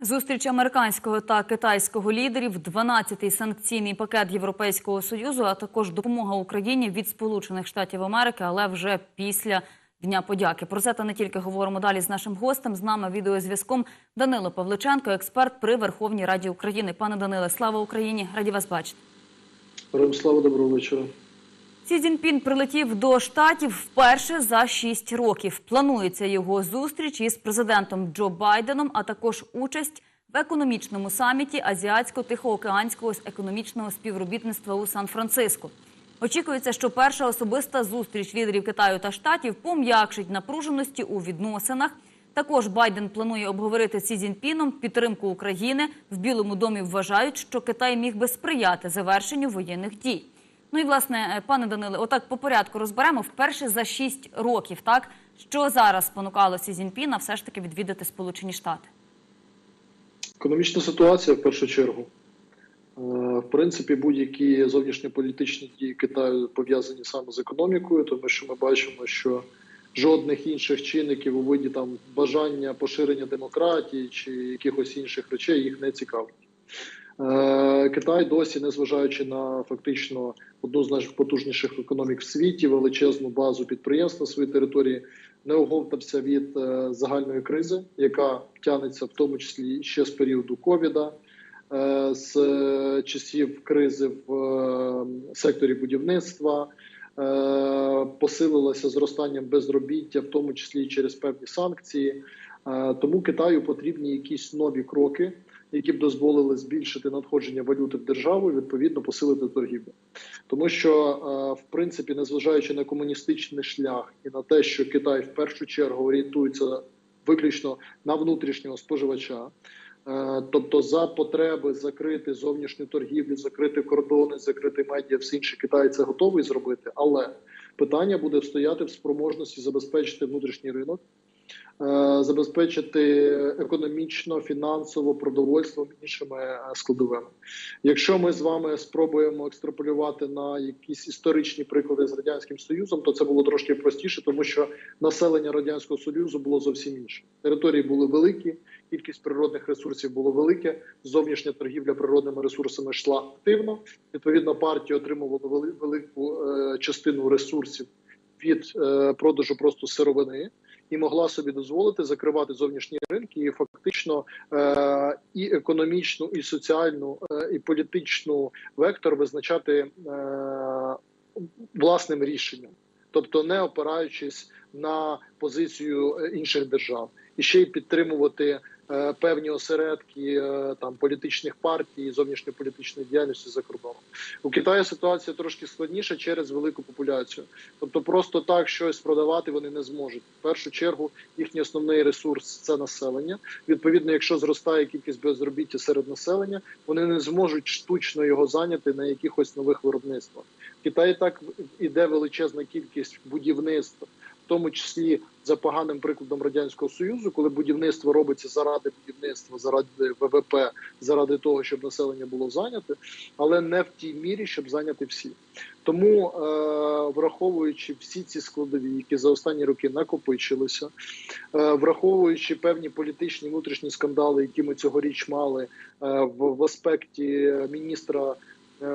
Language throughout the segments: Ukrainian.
Зустріч американського та китайського лідерів, 12-й санкційний пакет Європейського союзу, а також допомога Україні від Сполучених Штатів Америки, але вже після Дня подяки. Про це та не тільки говоримо далі з нашим гостем. З нами відеозв'язком Данило Павличенко, експерт при Верховній Раді України. Пане Даниле, слава Україні! Раді вас бачити. Слава, доброго вечора. Сі Цзіньпін прилетів до штатів вперше за шість років. Планується його зустріч із президентом Джо Байденом, а також участь в економічному саміті Азіатсько-Тихоокеанського економічного співробітництва у Сан-Франциско. Очікується, що перша особиста зустріч лідерів Китаю та штатів пом'якшить напруженості у відносинах. Також Байден планує обговорити Сі Цзіньпіном підтримку України. В Білому домі вважають, що Китай міг би сприяти завершенню воєнних дій. Ну і власне, пане Даниле, отак по порядку розберемо вперше за шість років. Так що зараз спонукало Сі все ж таки відвідати Сполучені Штати? Економічна ситуація в першу чергу. Е, В принципі, будь-які зовнішньополітичні дії Китаю пов'язані саме з економікою, тому що ми бачимо, що жодних інших чинників у виді там бажання поширення демократії чи якихось інших речей їх не цікавить. Е, Китай досі, незважаючи на фактично одну з найпотужніших економік в світі, величезну базу підприємств на своїй території, не оговтався від е, загальної кризи, яка тягнеться в тому числі ще з періоду ковіда, е, з часів кризи в секторі будівництва. Посилилося зростанням безробіття, в тому числі через певні санкції. Тому Китаю потрібні якісь нові кроки, які б дозволили збільшити надходження валюти в державу і відповідно посилити торгівлю. Тому що, е, в принципі, незважаючи на комуністичний шлях і на те, що Китай в першу чергу орієнтується виключно на внутрішнього споживача. Е, Тобто за потреби закрити зовнішню торгівлю, закрити кордони, закрити медіа, все інше Китай це готовий зробити. Але питання буде стояти в спроможності забезпечити внутрішній ринок, забезпечити економічно, фінансово, продовольством іншими е, складовими. Якщо ми з вами спробуємо екстраполювати на якісь історичні приклади з радянським союзом, то це було трошки простіше, тому що населення радянського союзу було зовсім інше. Території були великі, кількість природних ресурсів було велике. Зовнішня торгівля природними ресурсами йшла активно. Відповідно, партія отримувала вели- велику е, частину ресурсів від е, продажу просто сировини. І могла собі дозволити закривати зовнішні ринки і фактично е, і економічну, і соціальну, е, і політичну вектор визначати е, власним рішенням, тобто не опираючись на позицію інших держав, і ще й підтримувати певні осередки е, там політичних партій, зовнішньополітичної діяльності за кордоном. У Китаї ситуація трошки складніша через велику популяцію. Тобто, просто так щось продавати вони не зможуть. В першу чергу їхній основний ресурс це населення. Відповідно, якщо зростає кількість безробіття серед населення, вони не зможуть штучно його зайняти на якихось нових виробництвах. В Китаї так іде величезна кількість будівництв, тому числі за поганим прикладом радянського союзу, коли будівництво робиться заради будівництва, заради ВВП, заради того, щоб населення було зайняте, але не в тій мірі, щоб зайняти всі. Тому, е, враховуючи всі ці складові, які за останні роки накопичилися, е, враховуючи певні політичні внутрішні скандали, які ми цьогоріч мали е, в, в аспекті міністра. Е,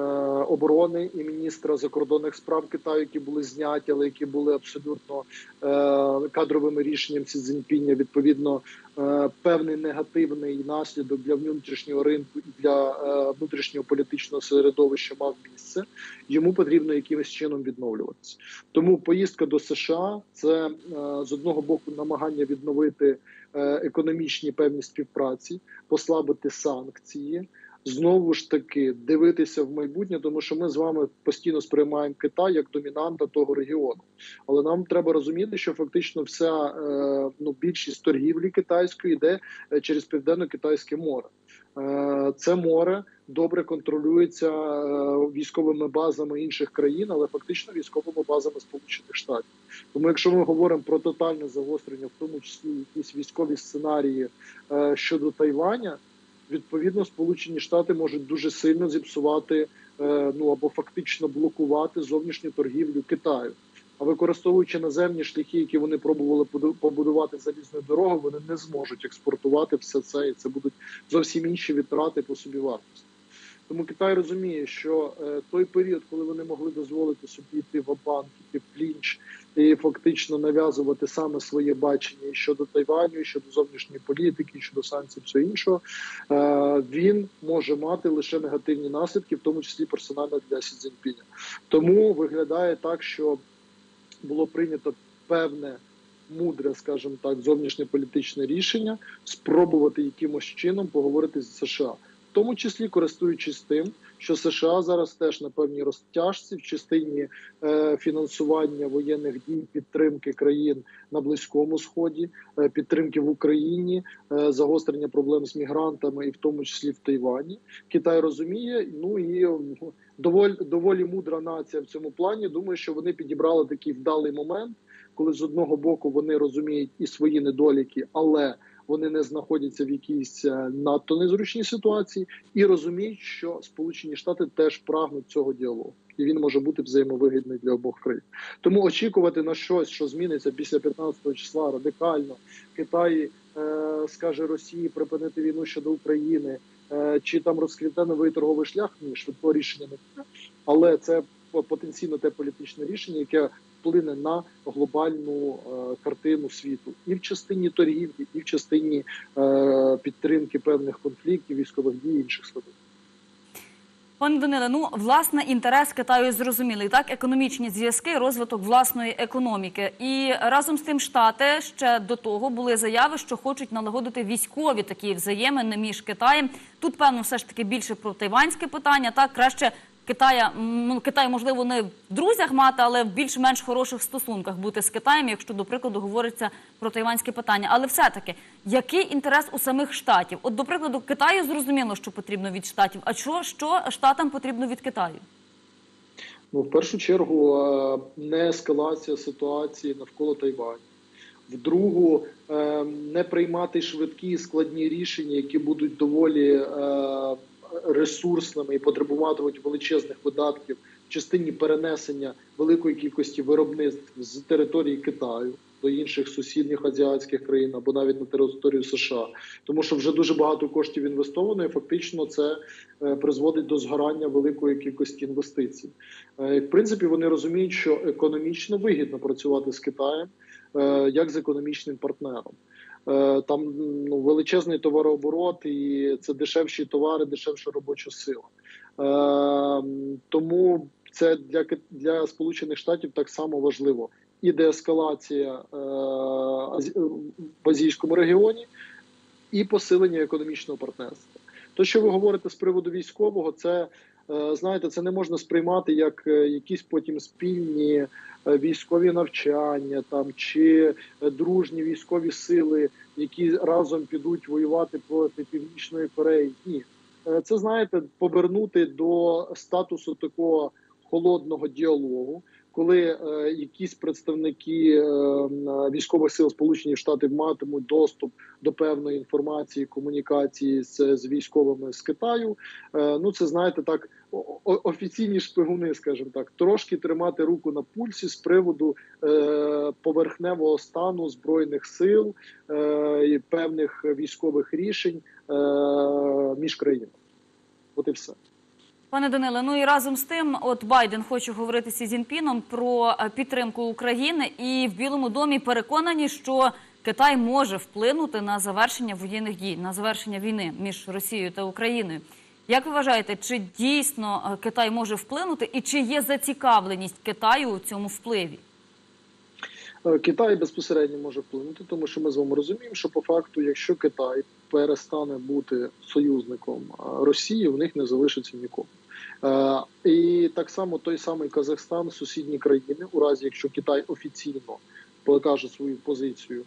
Оборони і міністра закордонних справ Китаю, які були зняті, але які були абсолютно е, кадровими рішенням Сі Цзіньпіня, відповідно е, певний негативний наслідок для внутрішнього ринку і для внутрішнього політичного середовища мав місце. Йому потрібно якимось чином відновлюватися. Тому поїздка до США це з одного боку намагання відновити економічні певні співпраці, послабити санкції. Знову ж таки дивитися в майбутнє, тому що ми з вами постійно сприймаємо Китай як домінанта того регіону. Але нам треба розуміти, що фактично вся е, ну більшість торгівлі китайської йде е, через південно-китайське море. Е, Це море добре контролюється військовими базами інших країн, але фактично військовими базами Сполучених Штатів. Тому, якщо ми говоримо про тотальне загострення, в тому числі якісь військові сценарії щодо Тайваня, відповідно Сполучені Штати можуть дуже сильно зіпсувати е, ну або фактично блокувати зовнішню торгівлю Китаю. А використовуючи наземні шляхи, які вони пробували побудувати залізною дорогою, вони не зможуть експортувати все це, і це будуть зовсім інші витрати по собі вартості. Тому Китай розуміє, що е, той період, коли вони могли дозволити собі йти в банк, йти в клінч і фактично нав'язувати саме своє бачення щодо Тайваню, щодо зовнішньої політики, щодо санкцій, всього іншого, е, він може мати лише негативні наслідки, в тому числі персонально для Сі Цзіньпіня. Тому виглядає так, що було прийнято певне мудре, скажімо так, зовнішньополітичне рішення спробувати якимось чином поговорити з США, тому числі користуючись тим, що США зараз теж на певній розтяжці в частині е, фінансування воєнних дій, підтримки країн на близькому сході, е, підтримки в Україні, е, загострення проблем з мігрантами, і в тому числі в Тайвані. Китай розуміє. Ну і м, доволі доволі мудра нація в цьому плані. Думаю, що вони підібрали такий вдалий момент, коли з одного боку вони розуміють і свої недоліки, але вони не знаходяться в якійсь е, надто незручній ситуації, і розуміють, що Сполучені Штати теж прагнуть цього діалогу, і він може бути взаємовигідний для обох країн. Тому очікувати на щось, що зміниться після 15 числа радикально, Китай е, скаже Росії припинити війну щодо України, е, чи там розквіте новий торговий шлях, ні, швидкого рішення не буде. Але це потенційно те політичне рішення, яке вплине на глобальну е, картину світу і в частині торгівлі, і в частині е, підтримки певних конфліктів, військових дій інших складових. Пане Даниле, ну власне інтерес Китаю зрозумілий. Так, економічні зв'язки, розвиток власної економіки. І разом з тим штати ще до того були заяви, що хочуть налагодити військові такі взаємини між Китаєм. Тут певно, все ж таки більше про тайванське питання. Так краще Китая, ну Китай, можливо, не в друзях мати, але в більш-менш хороших стосунках бути з Китаєм, якщо до прикладу говориться про тайванське питання. Але все-таки який інтерес у самих штатів? От, до прикладу, Китаю зрозуміло, що потрібно від штатів. А що, що штатам потрібно від Китаю? Ну, в першу чергу, не ескалація ситуації навколо Тайваню. В другу, е, не приймати швидкі і складні рішення, які будуть доволі е, ресурсними і потребуватимуть величезних видатків в частині перенесення великої кількості виробництв з території Китаю до інших сусідніх азіатських країн або навіть на територію США, тому що вже дуже багато коштів інвестовано, і фактично це е, призводить до згорання великої кількості інвестицій. Е, В принципі, вони розуміють, що економічно вигідно працювати з Китаєм е, як з економічним партнером. Е, Там ну, величезний товарооборот, і це дешевші товари, дешевша робоча сила. Е, Тому це для для Сполучених Штатів так само важливо. І деескалація е, в азійському регіоні, і посилення економічного партнерства. То, що ви говорите з приводу військового, це знаєте, це не можна сприймати як е, якісь потім спільні е, військові навчання там чи е, дружні військові сили, які разом підуть воювати проти північної Кореї. Ні, Е, це знаєте, повернути до статусу такого холодного діалогу. Коли е, якісь представники е, військових сил Сполучені Штати матимуть доступ до певної інформації, комунікації з, з військовими з Китаю, е, ну це знаєте, так офіційні шпигуни, скажімо так, трошки тримати руку на пульсі з приводу е, поверхневого стану збройних сил е, і певних військових рішень е, між країнами. От і все. Пане Даниле, ну і разом з тим, от Байден хоче говорити з Сі Цзіньпіном про е, підтримку України, і в Білому домі переконані, що Китай може вплинути на завершення воєнних дій, на завершення війни між Росією та Україною. Як ви вважаєте, чи дійсно е, Китай може вплинути, і чи є зацікавленість Китаю у цьому впливі? Е, Китай безпосередньо може вплинути, тому що ми з вами розуміємо, що по факту, якщо Китай перестане бути союзником е, Росії, в них не залишиться нікого. І так само той самий Казахстан, сусідні країни, у разі якщо Китай офіційно покаже свою позицію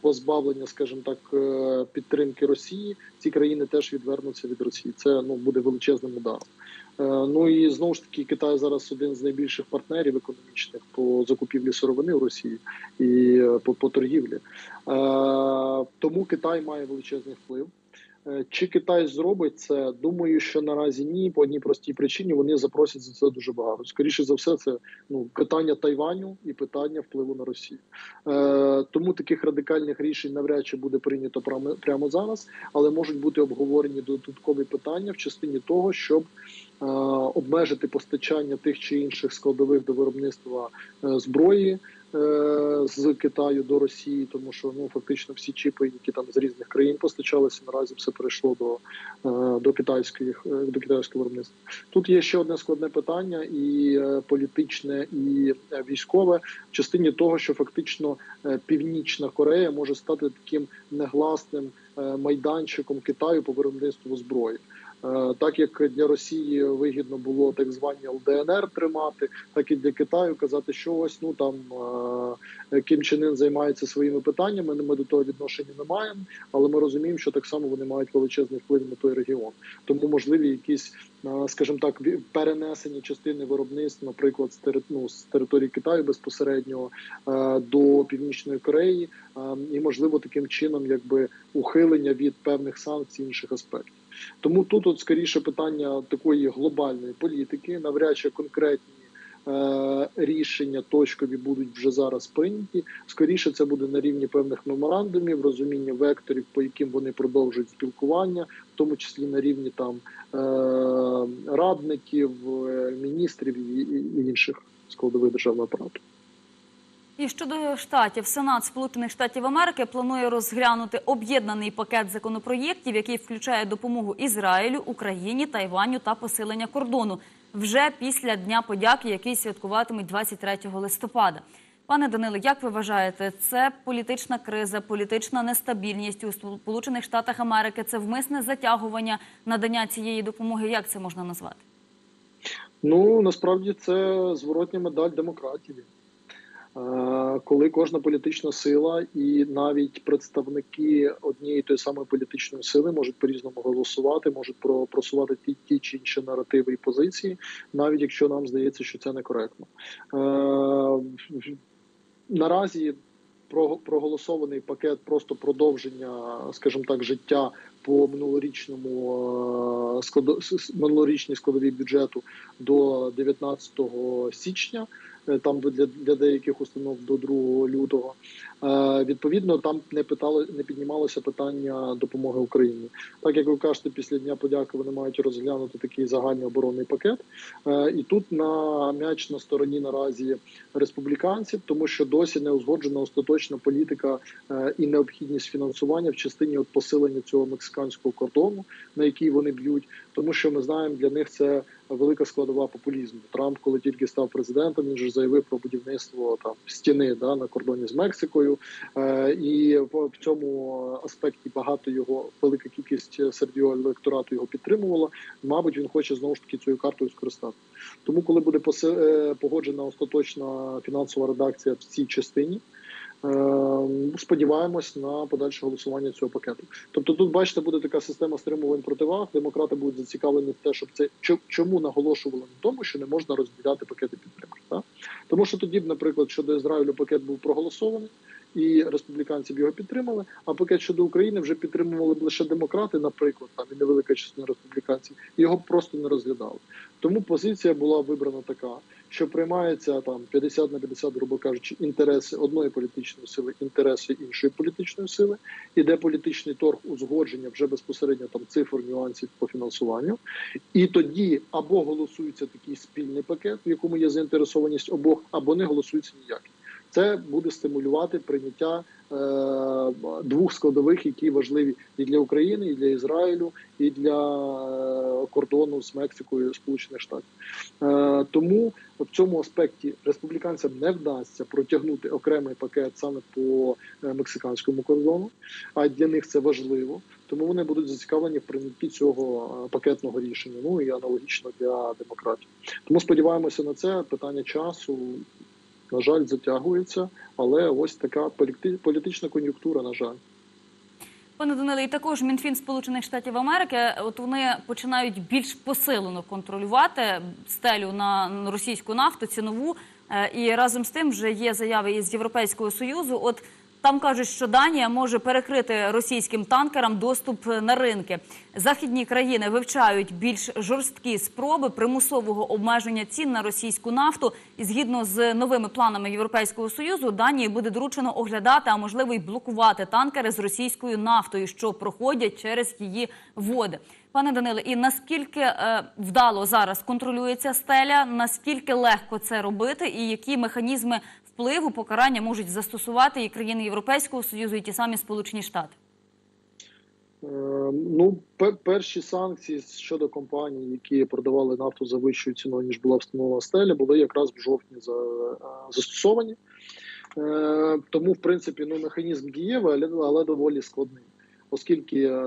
позбавлення, скажімо так, е, підтримки Росії, ці країни теж відвернуться від Росії. Це ну буде величезним ударом. Е, Ну і знову ж таки, Китай зараз один з найбільших партнерів економічних по закупівлі сировини в Росії і е, по, по торгівлі. Е, Тому Китай має величезний вплив. Е, Чи Китай зробить це? Думаю, що наразі ні. По одній простій причині вони запросять за це дуже багато. Скоріше за все, це ну питання Тайваню і питання впливу на Росію. Е, тому таких радикальних рішень навряд чи буде прийнято прямо, прямо зараз, але можуть бути обговорені додаткові питання в частині того, щоб е, обмежити постачання тих чи інших складових до виробництва е, зброї з Китаю до Росії, тому що ну фактично всі чіпи, які там з різних країн постачалися, наразі все перейшло до, е, до китайських е, до китайського виробництва. Тут є ще одне складне питання, і е, політичне, і е, військове в частині того, що фактично е, Північна Корея може стати таким негласним е, майданчиком Китаю по виробництву зброї. Е, Так як для Росії вигідно було так звані ЛДНР тримати, так і для Китаю казати, що ось ну там е, Кім Чен Ін займається своїми питаннями. Ми до того відношення не маємо, але ми розуміємо, що так само вони мають величезний вплив на той регіон. Тому можливі якісь, е, скажімо так, перенесені частини виробництв, наприклад, з тери- ну, з території Китаю безпосередньо до Північної Кореї, і можливо таким чином, якби ухилення від певних санкцій інших аспектів. Тому тут от скоріше питання такої глобальної політики, навряд чи конкретні е, рішення точкові будуть вже зараз прийняті. Скоріше це буде на рівні певних меморандумів, розуміння векторів, по яким вони продовжують спілкування, в тому числі на рівні там е, радників, е, міністрів і, інших складових державного апарату. І щодо штатів, Сенат Сполучених Штатів Америки планує розглянути об'єднаний пакет законопроєктів, який включає допомогу Ізраїлю, Україні, Тайваню та посилення кордону вже після Дня подяки, який святкуватимуть 23 листопада. Пане Даниле, як ви вважаєте, це політична криза, політична нестабільність у Сполучених Штатах Америки? Це вмисне затягування надання цієї допомоги? Як це можна назвати? Ну насправді це зворотня медаль демократії. Е, Коли кожна політична сила і навіть представники однієї тої самої політичної сили можуть по-різному голосувати, можуть про- просувати ті, ті чи інші наративи і позиції, навіть якщо нам здається, що це некоректно. Е, Наразі про- проголосований пакет просто продовження, скажімо так, життя по минулорічному е, складо- минулорічній складовій бюджету до 19 січня. Е, Там для, для деяких установ до 2 лютого. Е, відповідно, там не питало, не піднімалося питання допомоги Україні. Так як ви кажете, після дня подяки вони мають розглянути такий загальний оборонний пакет. Е, і тут на м'яч на стороні наразі республіканців, тому що досі не узгоджена остаточна політика е, і необхідність фінансування в частині от посилення цього мексиканського кордону, на який вони б'ють, тому що ми знаємо, для них це велика складова популізму. Трамп, коли тільки став президентом, він же заявив про будівництво там стіни да на кордоні з Мексикою, е, і в, цьому аспекті багато його велика кількість серед його електорату його підтримувала. Мабуть, він хоче знову ж таки цією картою скористати. Тому, коли буде е, погоджена остаточна фінансова редакція в цій частині. е, Сподіваємось на подальше голосування цього пакету. Тобто, тут бачите, буде така система стримувань противаг. Демократи будуть зацікавлені в те, щоб це чо- чому наголошували на тому, що не можна розділяти пакети підтримки. Так? Тому що тоді б, наприклад, щодо Ізраїлю пакет був проголосований, і республіканці б його підтримали. А пакет щодо України вже підтримували б лише демократи, наприклад, там і невелика частина республіканців, його просто не розглядали. Тому позиція була вибрана така, що приймається там 50 на 50, грубо кажучи, інтереси одної політичної сили, інтереси іншої політичної сили, іде політичний торг узгодження вже безпосередньо там цифр нюансів по фінансуванню, і тоді або голосується такий спільний пакет, в якому є заінтересованість обох, або не голосується ніякий. Це буде стимулювати прийняття е, двох складових, які важливі і для України, і для Ізраїлю, і для е, кордону з Мексикою Сполучених Штатів. Е, тому в цьому аспекті республіканцям не вдасться протягнути окремий пакет саме по е, мексиканському кордону, а для них це важливо. Тому вони будуть зацікавлені в прийнятті цього е, пакетного рішення. Ну і аналогічно для демократів. Тому сподіваємося на це питання часу. На жаль, затягується, але ось така політи- політична кон'юнктура, на жаль. Пане Даниле, і також Мінфін Сполучених Штатів Америки, от вони починають більш посилено контролювати стелю на російську нафту, цінову. Е, І разом з тим вже є заяви із Європейського союзу. От Там кажуть, що Данія може перекрити російським танкерам доступ на ринки. Західні країни вивчають більш жорсткі спроби примусового обмеження цін на російську нафту. І згідно з новими планами Європейського союзу, Данії буде доручено оглядати, а можливо й блокувати танкери з російською нафтою, що проходять через її води. Пане Даниле, і наскільки е, вдало зараз контролюється стеля? Наскільки легко це робити, і які механізми впливу покарання можуть застосувати і країни Європейського союзу, і ті самі Сполучені Штати? Е, Ну, пе- перші санкції щодо компаній, які продавали нафту за вищою ціною, ніж була встановлена стеля, були якраз в жовтні за, е, застосовані. Тому, в принципі, ну, механізм дієвий, але доволі складний. Оскільки е,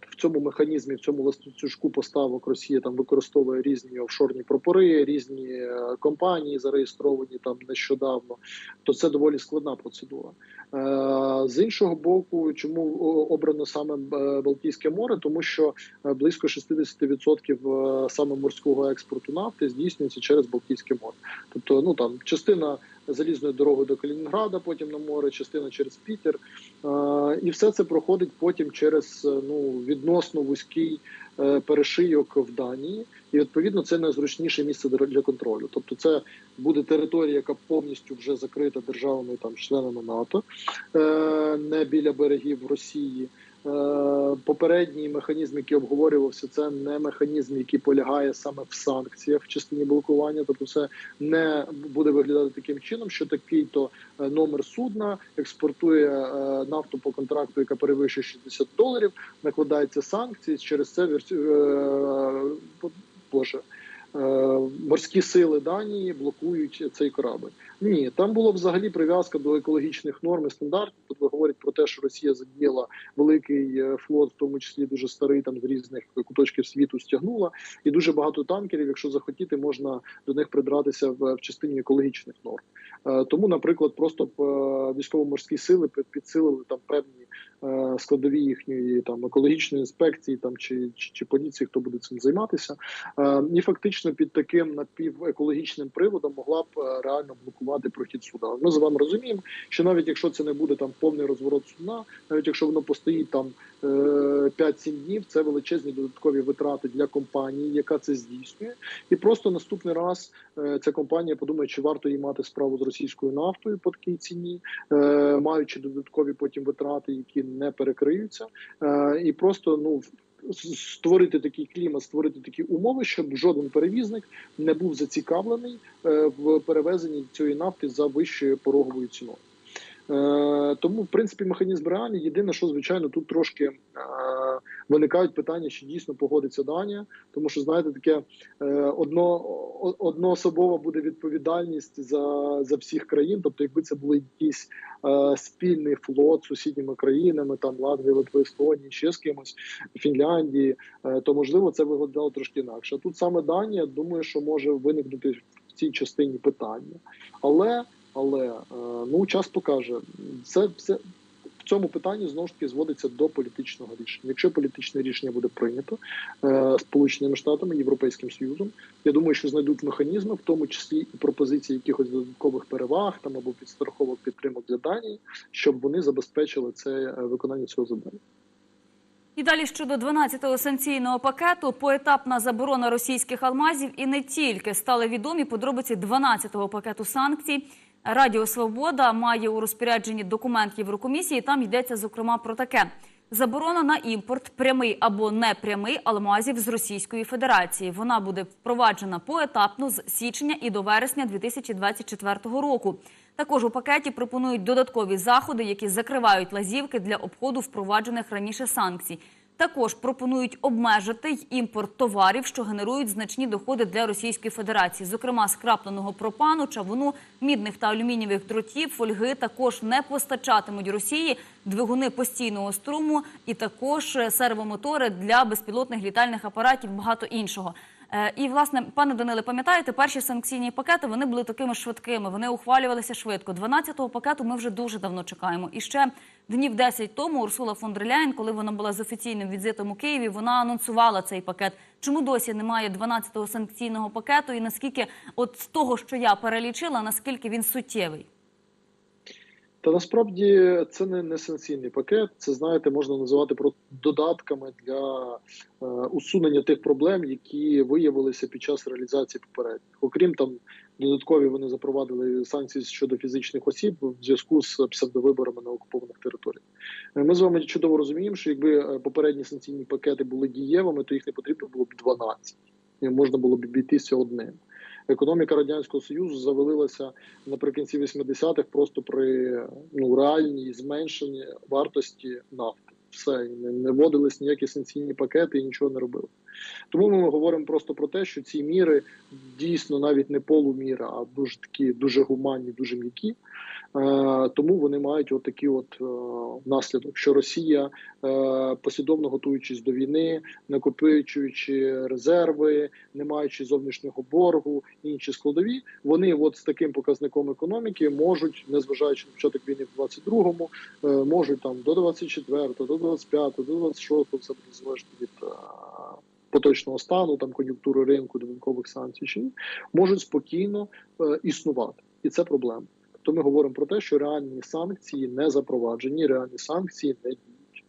в цьому механізмі, в цьому ласточку поставок Росія там використовує різні офшорні прапори, різні е, компанії зареєстровані там нещодавно, то це доволі складна процедура. Е, З іншого боку, чому обрано саме е, Балтійське море? Тому що е, близько 60% е, саме морського експорту нафти здійснюється через Балтійське море. Тобто, ну там частина залізною дорогою до Калінінграда, потім на море, частина через Пітер, і все це проходить потім через ну відносно вузький перешийок в Данії, і відповідно це найзручніше місце для- для контролю. Тобто, це буде територія, яка повністю вже закрита державами там членами НАТО, е, не біля берегів Росії. Е, Попередній механізм, який обговорювався, це не механізм, який полягає саме в санкціях в частині блокування. Тобто, це не буде виглядати таким чином, що такий то е, номер судна експортує е, нафту по контракту, яка перевищує 60 доларів, накладаються санкції. Через це боже. Е, Морські сили Данії блокують цей корабль. Ні, там була взагалі прив'язка до екологічних норм і стандартів. Тобто говорять про те, що Росія задіяла великий е, флот, в тому числі дуже старий, там з різних куточків світу стягнула, і дуже багато танкерів. Якщо захотіти, можна до них придратися в, в частині екологічних норм. Е, Тому, наприклад, просто військово-морські сили підсилили там певні складові їхньої там екологічної інспекції, там чи, чи, чи поліції, хто буде цим займатися. Е, І фактично під таким напівекологічним приводом могла б е, реально блокувати прохід суда. Ми з вами розуміємо, що навіть якщо це не буде там повний розворот судна, навіть якщо воно постоїть там е, 5-7 днів, це величезні додаткові витрати для компанії, яка це здійснює, і просто наступний раз е, ця компанія подумає, чи варто їй мати справу з російською нафтою по такій ціні, е, маючи додаткові потім витрати, які не перекриються, е, і просто ну. Створити такий клімат, створити такі умови, щоб жоден перевізник не був зацікавлений е, в перевезенні цієї нафти за вищою пороговою ціною. Е, Тому, в принципі, механізм реальний. Єдине, що звичайно тут трошки виникають питання, чи дійсно погодиться Данія, тому що знаєте, таке е, одно, одноособова буде відповідальність за, за всіх країн. Тобто, якби це були якісь е, спільний флот з сусідніми країнами, там Латвія, Литва, Естонія, ще з кимось, Фінляндії, е, то можливо це виглядало трошки інакше. Тут саме Данія, думаю, що може виникнути в цій частині питання, але але е, ну час покаже це все. В цьому питанні знову ж таки зводиться до політичного рішення. Якщо політичне рішення буде прийнято е, Сполученими Штатами, Європейським Союзом, я думаю, що знайдуть механізми, в тому числі і пропозиції якихось додаткових переваг там або підстраховок підтримок для Данії, щоб вони забезпечили це е, виконання цього завдання. І далі щодо 12-го санкційного пакету, поетапна заборона російських алмазів і не тільки стали відомі подробиці 12-го пакету санкцій. Радіо Свобода має у розпорядженні документ Єврокомісії. Там йдеться зокрема про таке: заборона на імпорт прямий або непрямий алмазів з Російської Федерації. Вона буде впроваджена поетапно з січня і до вересня 2024 року. Також у пакеті пропонують додаткові заходи, які закривають лазівки для обходу впроваджених раніше санкцій. Також пропонують обмежити й імпорт товарів, що генерують значні доходи для Російської Федерації, зокрема скрапленого пропану, чавуну, мідних та алюмінієвих дротів, фольги. Також не постачатимуть Росії двигуни постійного струму і також е, сервомотори для безпілотних літальних апаратів, багато іншого. Е, І власне, пане Даниле, пам'ятаєте, перші санкційні пакети вони були такими швидкими, вони ухвалювалися швидко. 12-го пакету ми вже дуже давно чекаємо. І ще днів 10 тому Урсула фон дер коли вона була з офіційним візитом у Києві, вона анонсувала цей пакет. Чому досі немає 12-го санкційного пакету? І наскільки, от з того, що я перелічила, наскільки він суттєвий? Та насправді це не, не санкційний пакет. Це знаєте, можна називати про додатками для е, усунення тих проблем, які виявилися під час реалізації попередніх. Окрім там додаткові, вони запровадили санкції щодо фізичних осіб в зв'язку з псевдовиборами на окупованих територіях. Е, Ми з вами чудово розуміємо, що якби е, попередні санкційні пакети були дієвими, то їх не потрібно було б 12. І можна було б обійтися одним. Економіка радянського союзу завалилася наприкінці 80-х просто при ну реальній зменшенні вартості нафти. Все не, не вводились ніякі санкційні пакети і нічого не робили. Тому ми говоримо просто про те, що ці міри дійсно навіть не полуміра, а дуже такі дуже гуманні, дуже м'які. Е, тому вони мають отакі от е, наслідок, що Росія, е, послідовно готуючись до війни, накопичуючи резерви, не маючи зовнішнього боргу, інші складові, вони от з таким показником економіки можуть, незважаючи на початок війни в 22-му, е, можуть там до 24-го, до 25-го, до 26-го, це буде залежати від поточного стану, там кон'юнктури ринку, додаткових санкцій чи ні, можуть спокійно існувати, і це проблема. То ми говоримо про те, що реальні санкції не запроваджені, реальні санкції не діють.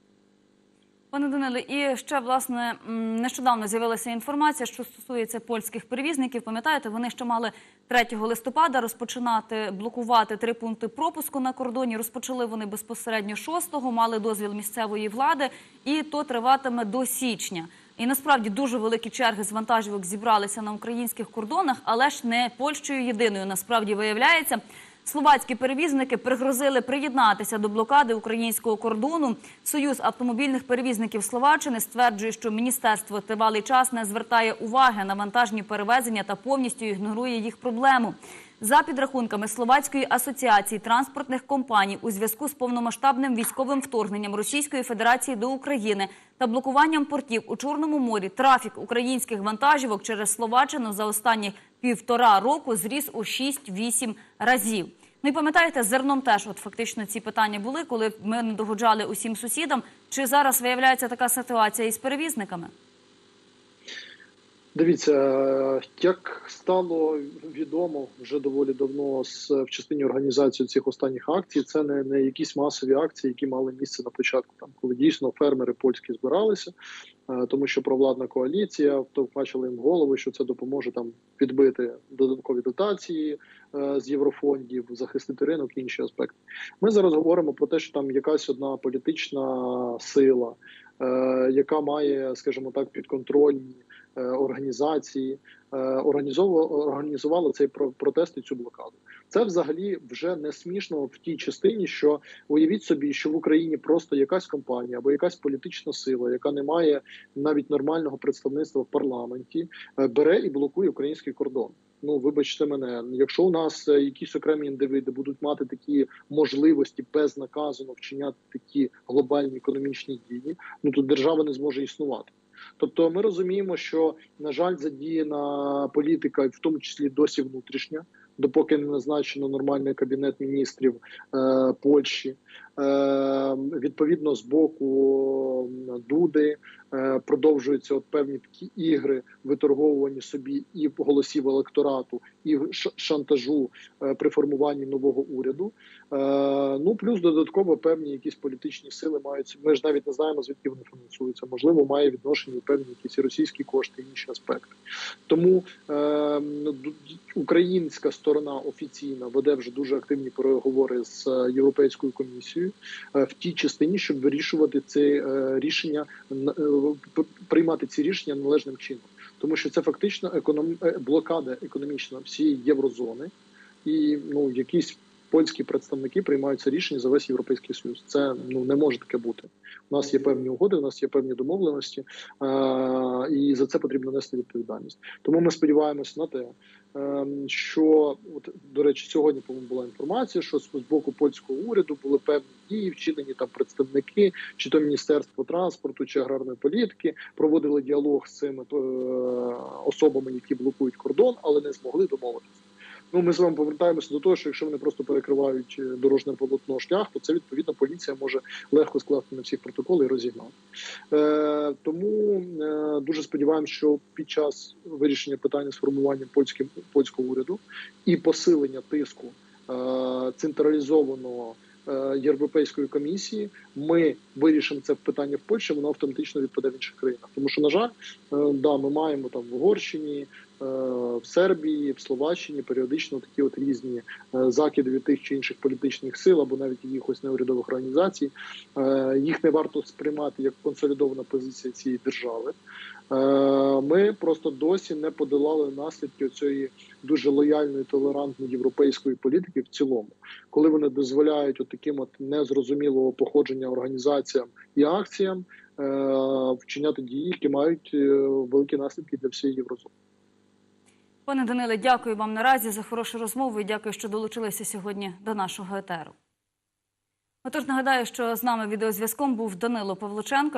Пане Даниле, і ще власне нещодавно з'явилася інформація, що стосується польських перевізників. Пам'ятаєте, вони ще мали 3 листопада розпочинати блокувати три пункти пропуску на кордоні. Розпочали вони безпосередньо 6-го, мали дозвіл місцевої влади, і то триватиме до січня. І насправді дуже великі черги з вантажівок зібралися на українських кордонах, але ж не Польщею єдиною. Насправді виявляється. Словацькі перевізники пригрозили приєднатися до блокади українського кордону. Союз автомобільних перевізників Словаччини стверджує, що міністерство тривалий час не звертає уваги на вантажні перевезення та повністю ігнорує їх проблему. За підрахунками Словацької асоціації транспортних компаній у зв'язку з повномасштабним військовим вторгненням Російської Федерації до України та блокуванням портів у Чорному морі, трафік українських вантажівок через Словаччину за останні півтора року зріс у 6-8 разів. Ну і пам'ятаєте, з зерном теж от фактично ці питання були, коли ми не догоджали усім сусідам. Чи зараз виявляється така ситуація із перевізниками? Дивіться, як стало відомо вже доволі давно з в частині організації цих останніх акцій, це не, не якісь масові акції, які мали місце на початку, там коли дійсно фермери польські збиралися, тому що провладна коаліція втовкачила їм голови, що це допоможе там підбити додаткові дотації е, з єврофондів, захистити ринок і інші аспекти. Ми зараз говоримо про те, що там якась одна політична сила, е, яка має, скажімо так, підконтрольні е, організації, е, організувала цей про- протест і цю блокаду. Це взагалі вже не смішно в тій частині, що уявіть собі, що в Україні просто якась компанія або якась політична сила, яка не має навіть нормального представництва в парламенті, е, бере і блокує український кордон. Ну, вибачте мене, якщо у нас е, якісь окремі індивиди будуть мати такі можливості безнаказано вчиняти такі глобальні економічні дії, ну то держава не зможе існувати. Тобто, ми розуміємо, що на жаль, задіяна політика, в тому числі досі внутрішня, допоки не назначено нормальний кабінет міністрів е, Польщі. Е, відповідно, з боку Дуди е, продовжуються от певні такі ігри, виторговувані собі і голосів електорату, і шантажу е, при формуванні нового уряду. Ну плюс додатково певні якісь політичні сили мають. Ми ж навіть не знаємо звідки вони фінансуються. Можливо, має відношення певні якісь російські кошти, і інші аспекти. Тому українська сторона офіційна веде вже дуже активні переговори з європейською комісією е, в тій частині, щоб вирішувати це е, рішення е, приймати ці рішення належним чином, тому що це фактично економ... блокада економічна всієї єврозони, і ну якісь польські представники приймають це рішення за весь європейський союз. Це ну не може таке бути. У нас є певні угоди, у нас є певні домовленості, е- і за це потрібно нести відповідальність. Тому ми сподіваємося на те, е, що от до речі, сьогодні по-моєму, була інформація, що з боку польського уряду були певні дії, вчинені там представники, чи то міністерство транспорту, чи аграрної політики, проводили діалог з цими е, особами, які блокують кордон, але не змогли домовитися. Ну, ми з вами повертаємося до того, що якщо вони просто перекривають е, дорожне полотно шлях, то це відповідно поліція може легко скласти на всіх протоколи і розігнати. Е, тому е, дуже сподіваємося, що під час вирішення питання з формуванням польського уряду і посилення тиску е, централізованого Європейської комісії, ми вирішимо це питання в Польщі, воно автоматично відпаде в інших країнах. Тому що, на жаль, е, да, ми маємо там в Угорщині, е, в Сербії, в Словаччині періодично такі от різні е, закиди від тих чи інших політичних сил або навіть якихось неурядових організацій. Е, Їх не варто сприймати як консолідована позиція цієї держави. Е, Ми просто досі не подолали наслідки цієї дуже лояльної, толерантної європейської політики в цілому, коли вони дозволяють от таким от незрозумілого походження організаціям і акціям е, вчиняти дії, які мають е, великі наслідки для всієї Єврозони. Пане Даниле, дякую вам наразі за хорошу розмову і дякую, що долучилися сьогодні до нашого етеру. Отож, нагадаю, що з нами відеозв'язком був Данило Павлученко.